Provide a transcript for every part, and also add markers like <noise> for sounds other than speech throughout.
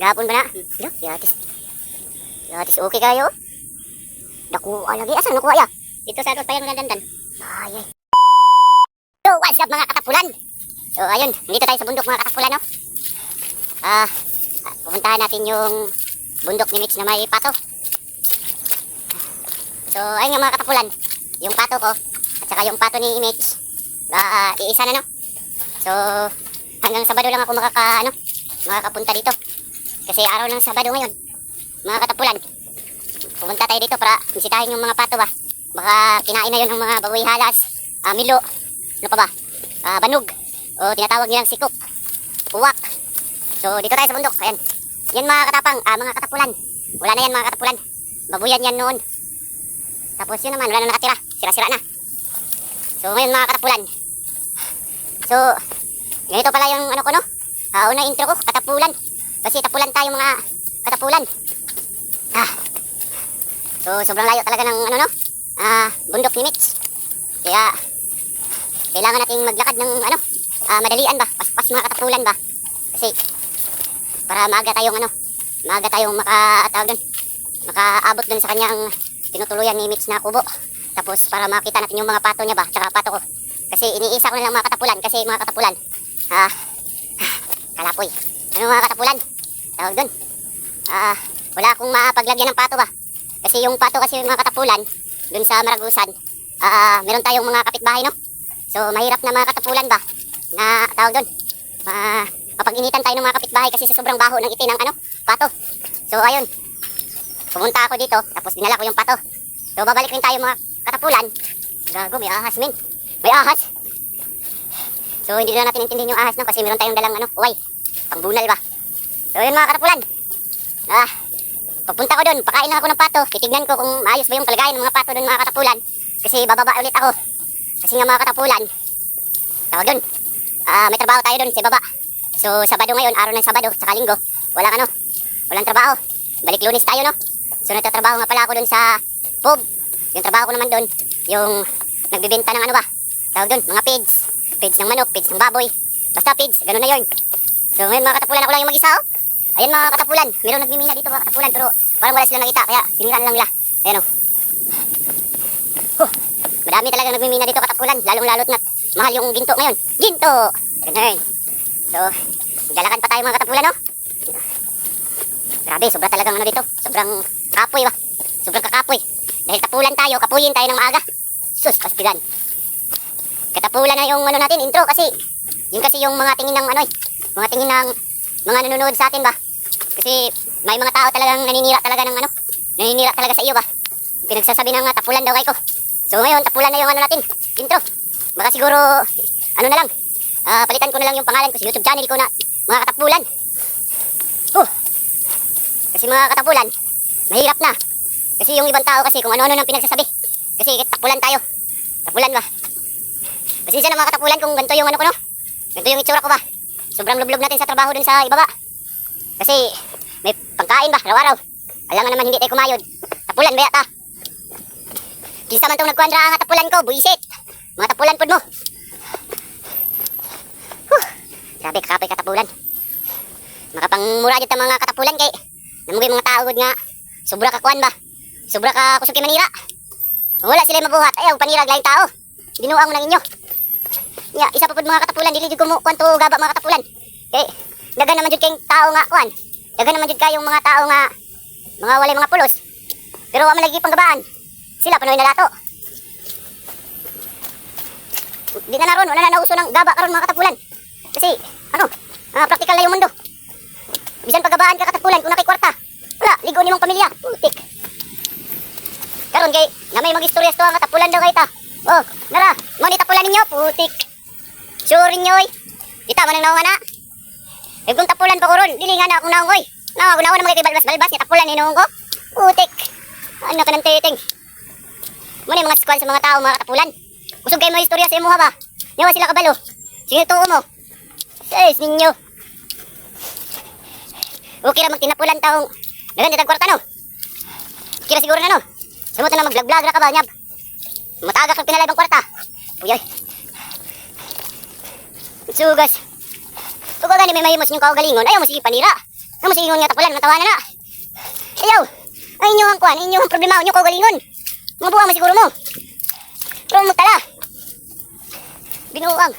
Gapon ba na? Ilo, yatis. Yatis, okay kayo? Nakuha lagi. Asan nakuha ya? Dito sa tayo ng dandan. Ay, ay. So, what's up mga katapulan? So, ayun. Dito tayo sa bundok mga katapulan, no? Ah, pupuntahan natin yung bundok ni Mitch na may pato. So, ayun nga mga katapulan. Yung pato ko, at saka yung pato ni Mitch. Ah, iisa na, no? So, hanggang Sabado lang ako makaka, ano, makakapunta dito. Kasi araw ng Sabado ngayon, mga katapulan. Pupunta tayo dito para bisitahin yung mga pato ba. Baka kinain na yun ng mga baboy halas, ah, milo, ano pa ba, ah, banog, o tinatawag nilang sikop, uwak. So, dito tayo sa bundok, ayan. Yan mga katapang, ah, mga katapulan. Wala na yan mga katapulan. Babuyan yan noon. Tapos yun naman, wala na nakatira. Sira-sira na. So, ngayon mga katapulan. So, ganito pala yung ano ko, no? Ah, una intro ko, katapulan. Kasi tapulan tayo mga katapulan. Ah. So, sobrang layo talaga ng ano, no? Ah, bundok ni Mitch. Kaya, kailangan nating maglakad ng ano, ah, madalian ba? Paspas mga katapulan ba? Kasi, para maaga tayong ano, maaga tayong maka, tawag dun, makaabot dun sa kanyang tinutuluyan ni Mitch na kubo. Tapos, para makita natin yung mga pato niya ba? Tsaka pato ko. Kasi iniisa ko na lang mga katapulan. Kasi mga katapulan, ah, kalapoy. Ano mga katapulan? Tawag dun. Ah, wala akong mapaglagyan ng pato ba? Kasi yung pato kasi mga katapulan, dun sa Maragusan, ah, meron tayong mga kapitbahay, no? So, mahirap na mga katapulan ba? Na, tawag dun. Ah, mapag-initan tayo ng mga kapitbahay kasi sa sobrang baho ng iti ng ano, pato. So, ayun. Pumunta ako dito, tapos dinala ko yung pato. So, babalik rin tayo mga katapulan. Gago, may ahas, min. May ahas. So, hindi na natin intindihin yung ahas no, kasi meron tayong dalang ano, uway. Pangbunal ba? So, yun mga katapulan. Ah, pagpunta ko doon, pakain ako ng pato. Titignan ko kung maayos ba yung kalagayan ng mga pato doon mga katapulan. Kasi bababa ulit ako. Kasi nga mga katapulan, tawag doon. Ah, may trabaho tayo doon sa baba. So, Sabado ngayon, araw ng Sabado, saka Linggo. Walang ano, walang trabaho. Balik lunes tayo, no? So, nagtatrabaho nga pala ako doon sa pub. Yung trabaho ko naman doon, yung nagbibenta ng ano ba? Tawag doon, mga pigs. Pigs ng manok, pigs ng baboy. Basta pigs, ganun na yun. So, ngayon mga katapulan, ako lang yung mag-isa, oh. Ayan mga katapulan, meron nagmimina dito mga katapulan, pero parang wala sila nakita, kaya siniraan lang nila. Ayan o. Huh, madami talaga nagmimina dito katapulan, lalong lalot na mahal yung ginto ngayon. Ginto! Ganun. So, maglalakad pa tayo mga katapulan, no? Grabe, sobra talagang ano dito. Sobrang kapoy ba? Sobrang kakapoy. Dahil tapulan tayo, kapuyin tayo ng maaga. Sus, pastilan. Katapulan na yung ano natin, intro kasi yun kasi yung mga tingin ng ano eh, mga tingin ng mga nanonood sa atin ba? Kasi may mga tao talagang naninira talaga ng ano, naninira talaga sa iyo ba? Pinagsasabi ng uh, tapulan daw kay ko. So ngayon, tapulan na yung ano natin, intro. Baka siguro, ano na lang, ah, palitan ko na lang yung pangalan ko sa YouTube channel ko na mga katapulan. Oh, kasi mga katapulan, mahirap na. Kasi yung ibang tao kasi kung ano-ano nang pinagsasabi. Kasi tapulan tayo. Tapulan ba? Pasensya na mga katapulan kung ganito yung ano ko no. Ganito yung itsura ko ba. Sobrang lublog natin sa trabaho dun sa ibaba. Kasi may pangkain ba araw-araw. Alangan naman hindi tayo kumayod. Tapulan ba yata? Kinsa man tong nagkuandra ang tapulan ko, buisit. Mga tapulan pod mo. Huh. Grabe, kakapoy katapulan. Makapangmura dito mga katapulan kay namugay mga tao nga sobra ka kuan ba? Sobra ka kusog kay manira. Kung wala sila mabuhat, ayaw panira lain tao. Binuang mo ng inyo. Ya, isa pa pud mga katapulan dili jud ko mo kwanto gaba mga katapulan. Kay dagan naman jud kay tao nga kuan. Dagan naman jud kayong mga tao nga mga walay mga pulos. Pero wa man lagi panggabaan. Sila panoy na dato. Di na naron, wala na nauso ng gaba karon mga katapulan. Kasi ano, ah, praktikal na yung mundo. Bisan paggabaan ka katapulan kung nakikwarta. Wala, ligo ni mong pamilya. Putik. Karon kay na may mag-istorya to ang katapulan daw kay ta. Oh, nara, mo ni tapulan ninyo, putik. Sure ninyo oy. Kita man ang naunga na. Eh kung tapulan pa ko ron, dili na akong naungoy. Na ako naman kay balbas-balbas ni tapulan ni nuong ko. Putik. Ano ka ng titing. Mo ni mga squad sa mga tao mga katapulan. Kusog kayo mga istorya sa imuha ba? Nyawa sila kabalo. Sige tuo mo. Sais ninyo. Okay ra magtinapulan taong Dagan ditag kwarta no. Okay ra siguro na no. Sumot na mag-vlog-vlog ra ka ba nyab. Mataga kang pinalay bang kwarta. Uy ay. Sugas. Kung gani may mahimos yung kaugalingon, ayaw mo sige panira. Kamu sige nga tapulan, matawanan na. Ayaw. Ay inyo ang kuan, inyo ang problema, inyo kaugalingon. Mga buwang mo siguro mo. Pero mo tala. Binuang.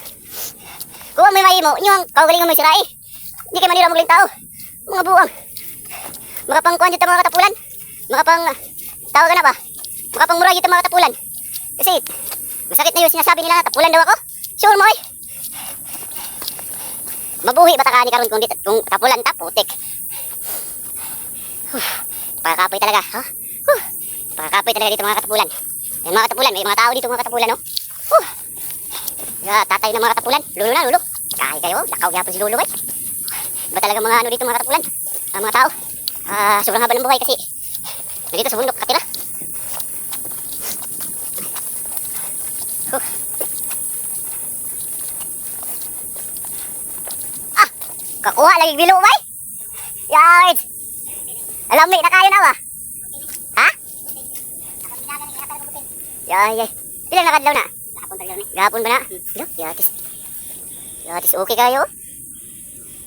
Kuha mo yung mahi mo, inyo ang kaugalingon mo sirai. Hindi kayo manira magaling tao. Mga buwang. Makapang kuan dito mga katapulan. Makapang tawag ka na ba? Makapang mura dito mga katapulan. Kasi masakit na yung sinasabi nila na tapulan daw ako. Sure mo eh. Mabuhi ba taka ni karon kung dito kung tapulan ta putik. Pakakapoy talaga, ha? Huh. Pakakapoy talaga dito mga katapulan. Yan mga katapulan, may mga tao dito mga katapulan, no? Huh. Ya, tatay ng mga katapulan. Lulo na, lulo. Kahit kayo, lakaw gyapon si lulo, eh. Ba talaga mga ano dito mga katapulan? Ang mga tao. Ah, sobrang haba ng buhay kasi nandito sa bundok katira. Huh. Kakuha lagi bilo bay. Yait. Alami na kayo na ba? Ha? Yay, yay. Ilang nakadlaw na? Gapon talaga ni. Gapon ba na? Yo, yatis. Yatis okay kayo?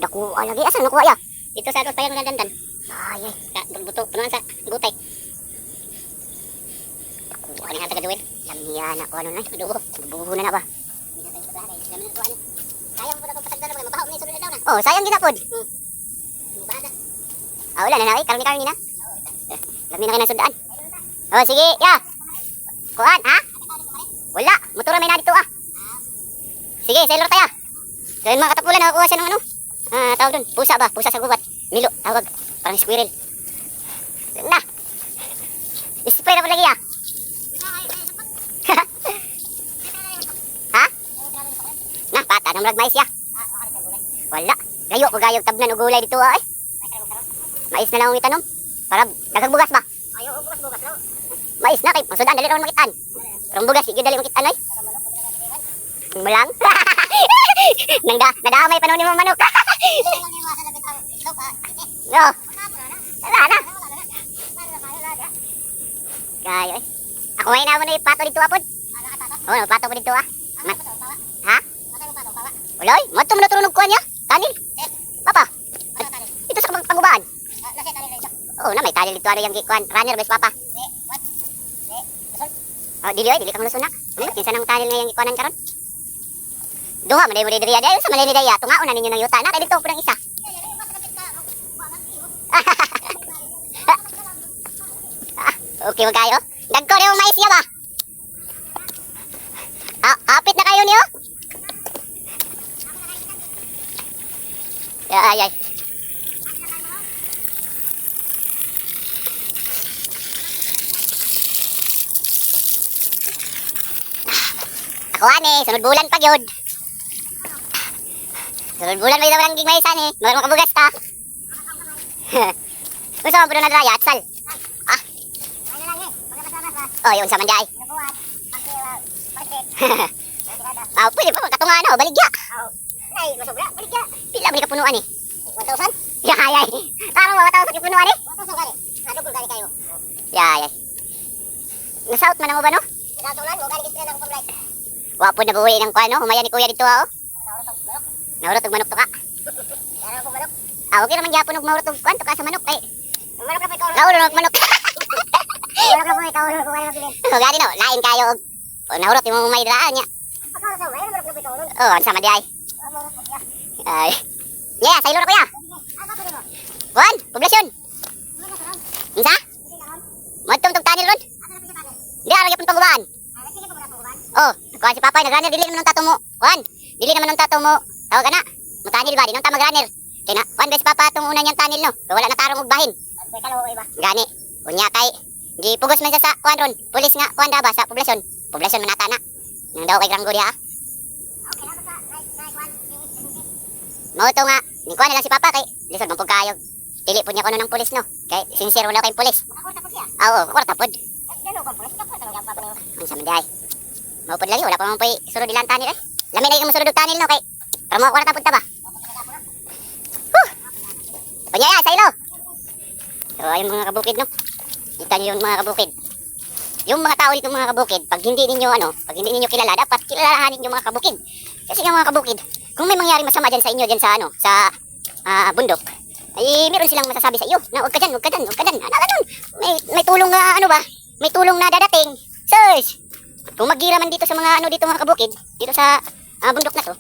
Nakuha lagi. Asan nakuha ya? Dito sa atos payang dandan. Ay, ay. Ka, buto, punuan sa gutay. Nakuha ni hata gaduin. Lamiya na ko ano na. Dugo. Bubuho na na ba? Sayang po na itong patagdan na mabahaw na yung sunod na daw na. Oh, sayang ginapod. Hmm. Mubada. Ah, wala na na eh. Karmi-karmi na. Eh, Lami na kayo ng sundaan. Oh, sige. Ya. Kuhan, ha? Wala. Motora may na dito ah. Sige, sailor tayo. Dahil mga katapulan, nakakuha siya ng ano. Ah, tawag dun. Pusa ba? Pusa sa gubat. Milo, tawag. Parang squirrel. Yun na. Spray na po lagi ah. <laughs> ha? Na, pata ng rag mais ya. Wala. Gayo ko gayog tabnan o gulay dito ah eh. Mais na lang ang itanom. Para daghang bugas ba? Ayaw, bugas bugas lang. Mais na kay masudan dali makitaan. Pero ang bugas sige dali makitaan ay. Mulang. <laughs> Nang da, nadamay pa ni mga manok. Yo. <laughs> Wala na. Gayo eh. Ako ay naman na pato dito apod. Oh, no, pato ko dito ah. Ma- ha? Uloy, mo na turunog ko niya. Tanil. Papa. Ito sa pag- pangubaan. Oh, na may tanil dito ano yung gikuan. Runner bes papa. Oh, dili ay, dili ka malusunak. Ano, kinsa nang tanil nga yung gikuanan karon? Duha man day mo diri daya sa malini daya. Tungaon na ninyo ng yuta. Na kay dito pudang isa. <laughs> Okay wag kayo. Dagko rin mais ba? Ah, apit na kayo niyo? Ay, ay. Ako ani, sunod bulan pa gyud. Sunod bulan may daw gig maisan eh. Mga makabugas ta. <laughs> Gusto mo na draya at sal. Ah. Oh, yun sa manjay. <laughs> Ah, pwede pa katunga na, baligya. Ay, masobra, baligya. Pila <laughs> ba ni kapunuan eh? 1,000? Yay, ay. Parang mga 1,000 kapunuan eh. 1,000 gani. Nadugol gani kayo. Yay, ay. Nasout man mo ba no? Nasaulan, mo gani kisira ng pamlay. Wapo na buwi ng kwano, humaya ni kuya dito ah. oh. Naurot og manok to ka. Ah, okay naman gyapon og maurot og kwan to ka sa manok kay. Manok na pa ikaw. Naurot og manok. Manok na pa ikaw, manok pa ikaw. Gani no, lain kayo oh, naurot yung may daan niya. Oh, ang sama di ay. Ay. Yeah, sa ilo na kuya. Wan, poblasyon. Unsa? Madtong tong tanil ron. Di ara gyapon pangubaan. Oh, kuha si Papay, nag-runner, dili naman ng tato mo. Kuhan, dili naman ng tato mo. Tawag ka na. Mutanil ba? Di nang tama runner. Kaya na, kuhan, si Papa, itong una niyang tanil, no? Kaya wala na tarong ugbahin. Gani. Unya kay, di pugos man siya sa kuhan ron. Pulis nga, kuhan da ba, sa poblasyon. Poblasyon manata na. Nang daw kay Granggo diha. Mao to nga, ni kuhan na lang si Papa kay, lisod man pug kayo. Dili po niya kuno ng pulis, no? Kay, sincere wala kayong pulis. Ah, Oo, kwarta pod. Ang sa manday. Maupod lagi, wala pa mong pa'y surod ilang tanil eh. Lamin na yung surod og tanil no kay. Para mo kwarta punta ba? Huh! Panyaya, sa ilo. So, ayun mga kabukid no. Kita niyo yung mga kabukid. Yung mga tao dito mga kabukid, pag hindi ninyo ano, pag hindi ninyo kilala, dapat kilalahanin yung mga kabukid. Kasi yung mga kabukid, kung may mangyari masama dyan sa inyo, dyan sa ano, sa ah, bundok, ay meron silang masasabi sa iyo na huwag ka dyan, huwag ka dyan, huwag ka dyan. Ano ganun? May, may tulong na ano ba? May tulong na dadating. Sirs! Kung maggira man dito sa mga ano dito mga kabukid, dito sa ah, bundok na to,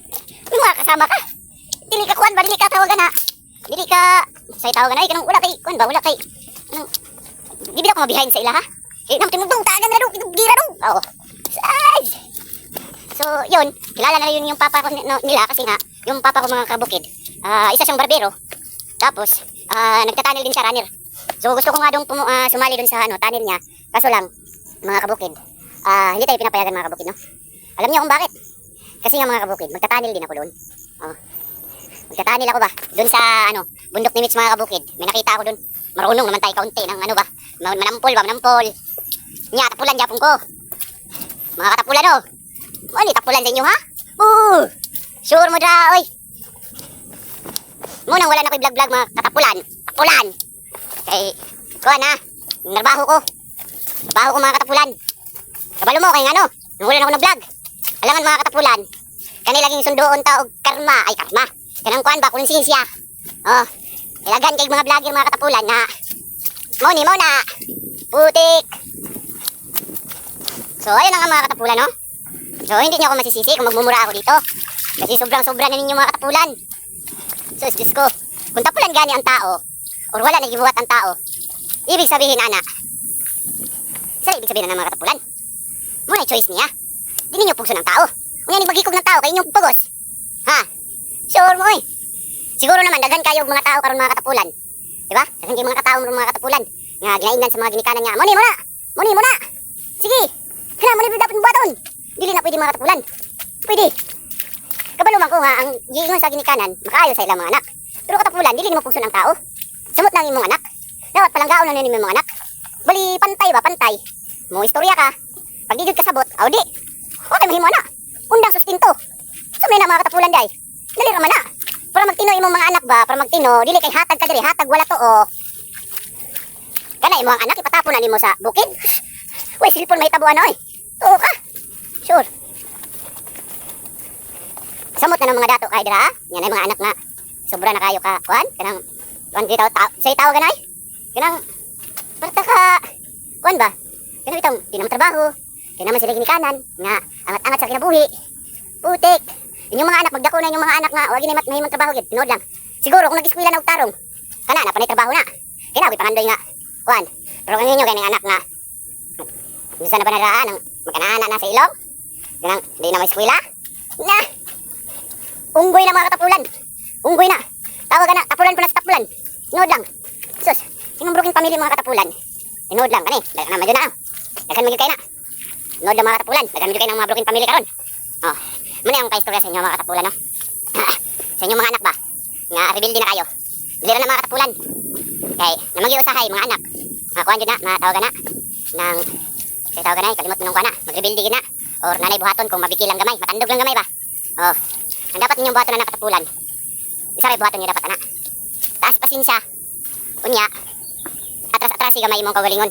may mga kasama ka. Dili ka kuan ba, dili ka tawagan na. Dili ka, say tawagan ay, kanang wala kay, kuan ba, wala kay, anong, di ba ako mabihayin sa ila ha? Eh, nang tinudong, tagan na dong, gira dong. Oo. Sirs! So, yun, kilala na yun yung papa ko nila kasi nga, yung papa ko mga kabukid, ah, isa siyang barbero. Tapos, ah, nagtatanil din siya runner. So, gusto ko nga dong ah, sumali dun sa ano, tanil niya. Kaso lang, mga kabukid, ah, hindi tayo pinapayagan mga kabukid, no? Alam niyo kung bakit? Kasi nga mga kabukid, magtatanil din ako doon. Oh. Magtatanil ako ba? Doon sa, ano, bundok ni Mitch mga kabukid. May nakita ako doon. Marunong naman tayo kaunti ng ano ba? Ma- Manampol ba? Manampol. Nya, tapulan japon ko. Mga katapulan, oh. Ano, tapulan sa inyo, ha? Oo! Sure mo dra, oy! Munang wala na ko'y vlog-vlog, mga katapulan. Tapulan! Kay, kuha na. Yung trabaho ko. Trabaho ko, mga katapulan. Kabalo mo, kay ano? Nung wala na ako na-vlog. Alangan, mga katapulan. Kanilaging sundoon ta og karma. Ay, karma. Kanang kuhan ba, konsensya. Oh, ilagan kay mga vlogger, mga katapulan, na mo ni mo na. Putik. So, ayun na nga mga katapulan, no? So, hindi niyo ako masisisi kung magmumura ako dito. Kasi sobrang-sobra na ninyo mga katapulan. So, Diyos ko, kung tapulan gani ang tao, or wala nagibuhat ang tao, ibig sabihin, anak, sa ibig sabihin na ng mga katapulan, muna choice niya. Di ninyo pugso ng tao. Kung yan magikog ng tao, kayo inyong pugos. Ha? Sure mo eh. Siguro naman, dagan kayo mga tao karon mga katapulan. Diba? Dagan kayo mga katao mga katapulan. Nga, ginaingnan sa mga ginikanan niya. Muni, muna! Muni, muna! Sige! Kana, muni, dapat buhaton! Dili na pwede mga katapulan. Pwede. Kabalo man ko nga, ang giingon sa ginikanan, makaayo sa ilang mga anak. Pero katapulan, dili mo pugso ng tao. Samot na ang imong anak. Dapat palanggaon na ninyo mga anak. Bali, pantay ba, pantay. Mo istorya ka. Pag di jud kasabot, aw di. Okay, mahimo na. Undang sustinto. So may na mga katapulan day. Dali ra man na. Para magtino imong mga anak ba, para magtino, dili kay hatag ka diri, hatag wala to o. Kana imong anak ipatapon na nimo sa bukid. Uy, silpon may tabuan oy. Tuo ka. Sure. Ng mga dato kay dira. ah. Yan ay mga anak nga. Sobra na kayo ka. Kuan, kanang kuan gitaw ta. Say tawo ganay. Kanang parta ka. Kuan ba? Kanang bitong di naman trabaho. Kaya naman sila ginikanan nga angat-angat sa kinabuhi. Putik. Inyong mga anak magdako na inyong mga anak nga wagi na mat mahimong trabaho gid. Tinod lang. Siguro kung nag-eskwela na og tarong. Kana na panay trabaho na. Kaya na pangandoy nga. Kuan. Pero kanyo kay anak nga Bisa na ba naraan ang magkanaana na sa ilong? Ganang, di na may eskwela? Na! Unggoy na mga katapulan. Unggoy na. Tawag na, tapulan pa na sa tapulan. Tinood lang. Sus, yung broken family mga katapulan. Tinood lang, kani. Dagan na medyo na. Dagan magiging kayo na. Tinood lang mga katapulan. Dagan medyo kayo ng mga broken family karon. Oh, muna yung kaistorya sa inyo mga katapulan, no? <laughs> sa inyo mga anak ba? Nga, rebuild na kayo. Dili na mga katapulan. Kay, namagi usahay mga anak. Mga kuhan na, mga na. Nang, kaya tawagan na, kalimot mo nung kuhan na. Mag-rebuild na. Or nanay buhaton kung mabiki lang gamay. Matandog lang gamay ba? Oh, ang dapat ninyong buhaton na nakatapulan. Isa rin buhaton niyo dapat na. Taas pasensya. Unya, atras-atrasi gamay imong kagalingon.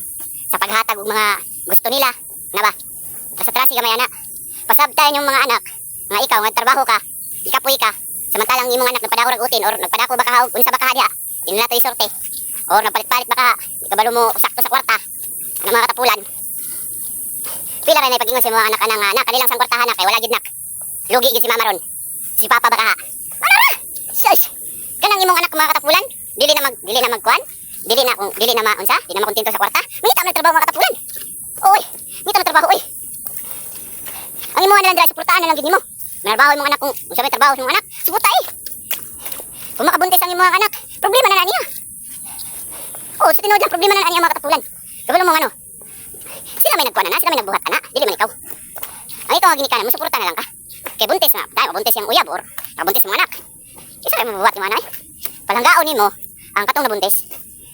Sa paghatag og mga gusto nila. Na ba? Atras-atrasi gamay ana. Pasabtayan yung mga anak. Nga ikaw, nga trabaho ka. Ikapoy ka. Samantalang imong anak nagpadako rag utin or nagpadako baka og unsa baka diha. Dili na to isorte. Or nagpalit-palit baka ikabalo mo sakto sa kwarta. Ano mga katapulan. Pila rin ay pagingon sa mga anak anang anak kanilang sang kwartahan na kay wala gid nak. Lugi gid si mama ron. Si papa baka ha. Ano ra? Shush. Kanang imong anak mga katapulan, dili na mag dili na magkuan. Dili na kung dili na maunsa, dili na makontento sa kwarta. Mangita man ang trabaho mga katapulan. Oy, ngita man trabaho oy. Ang imo na lang dira suportahan na lang gid nimo. Manarbaho imong anak kung unsa may trabaho imong anak. Suporta eh. Kung makabuntis ang imong anak, problema na na niya. Oh, sa tinuod lang problema na na niya mga katapulan. Kabalo mo ano? Sila may nagkuha na sila may nagbuhat na, dili man ikaw. Ang ikaw nga ginikanan mo, suporta na lang ka. Kay buntis na, dahil mabuntis yung uyab or mabuntis yung anak. Isa rin mabubuhat yung anak eh. Palanggaon mo ang katong nabuntis.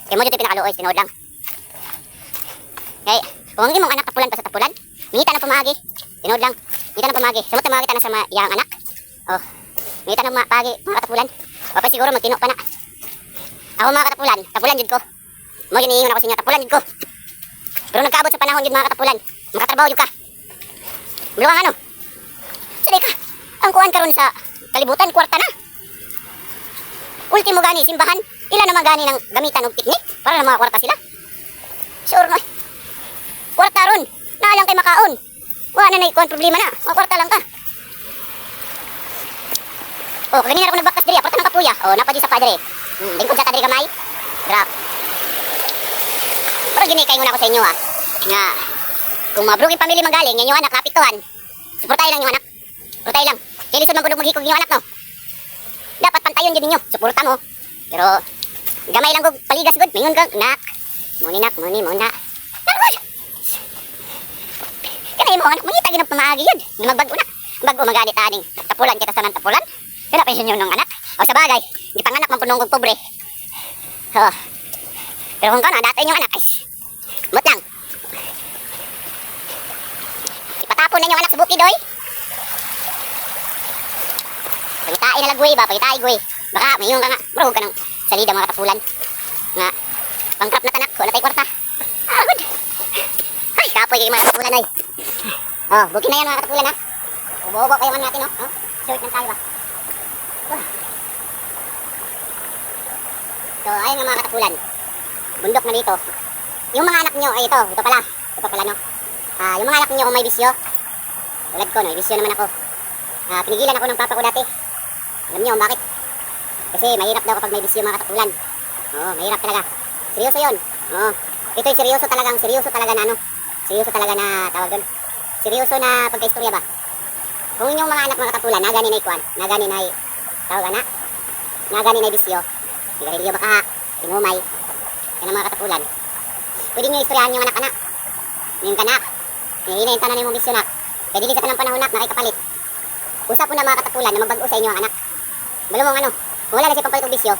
Kaya mo dito pinakaluoy, tinood lang. Kay, kung ang imong anak tapulan pa sa tapulan, mingita na pamagi. Tinood lang. Mingita na pamagi. Samot na mga na sa iyang anak. Oh, mingita na pagi, mga katapulan. O pa siguro magtino pa na. Ako mga katapulan, tapulan jud ko. Mo giniingon ako sa inyo, tapulan jud ko. Pero nagkaabot sa panahon jud mga katapulan. Makatrabaho jud ka. Bulungan ano? Sige ka. Ang kuhan karon sa kalibutan, kwarta na. Ultimo gani, simbahan. Ilan naman gani ng gamitan og piknik para na mga kwarta sila. Sure no. Kwarta ron. Naalang kay makaon. Wala na na ikon problema na. Mga kwarta lang ka. Oh, kagani na ako nagbakas diri, aporta ng kapuya. Oh, napadi sa padre. Hmm, lingkod sa diri gamay. Gra. Pero gini kay nguna ko sa inyo ah. Nga kung mabrugin pamilya magaling, yan yung anak kapituhan. Suportahin lang yung anak. Suportahin lang. Kaya lisod magulog maghikog yung anak no. Dapat pantayon din ninyo. Suporta mo. Pero gamay lang gug paligas gud mingon kag nak. Muni nak, muni muna. Narod. Kana imo anak muni tagi ng pamaagi yun. Nga magbago na. Bago magalit aning tapulan kita sa nang tapulan. Kana pa yun ng anak. O sa bagay, di panganak man punong kog pobre. Oh. Pero kung kana datoy yung anak ay. Mut lang. Ipatapon na yung anak sa bukid oy. Pangitain na lagway ba? Pangitain gwe. Baka mayroon ka nga. Bro, ka ng salida mga katapulan. Nga. Pangkrap na tanak. Wala tayo kwarta. Ah, good. Ay, kapoy kayo mga katapulan ay. Oh, bukin na yan mga katapulan ha. Ubo-ubo kayo man natin oh. oh. Short lang tayo ba? Oh. So, ayun nga mga katapulan. Bundok na dito. Yung mga anak nyo, ay ito, ito pala. Ito pala no. Ah, yung mga anak nyo kung may bisyo. Tulad ko, no, bisyo naman ako. Ah, pinigilan ako ng papa ko dati. Alam niyo bakit? Kasi mahirap daw kapag may bisyo mga katapulan. Oo, mahirap talaga. Seryoso yun. Oo. Ito'y seryoso talagang, seryoso talaga na ano. Seryoso talaga na tawag doon. Seryoso na pagkaistorya ba? Kung inyong mga anak mga nagani na ikuan, nagani na tawag ana, na bisyo, sigarilyo baka, tinumay, yan ang mga katapulan. Pwede nyo istoryahan yung anak-anak. Yung kanak, hihinayin tanan yung bisyo nak. Dili sa kanang panahon nak, nakikapalit. Usap mo na mga katapulan na magbago sa inyo ang anak. Balumong ano, wala na siya pampalit og bisyo,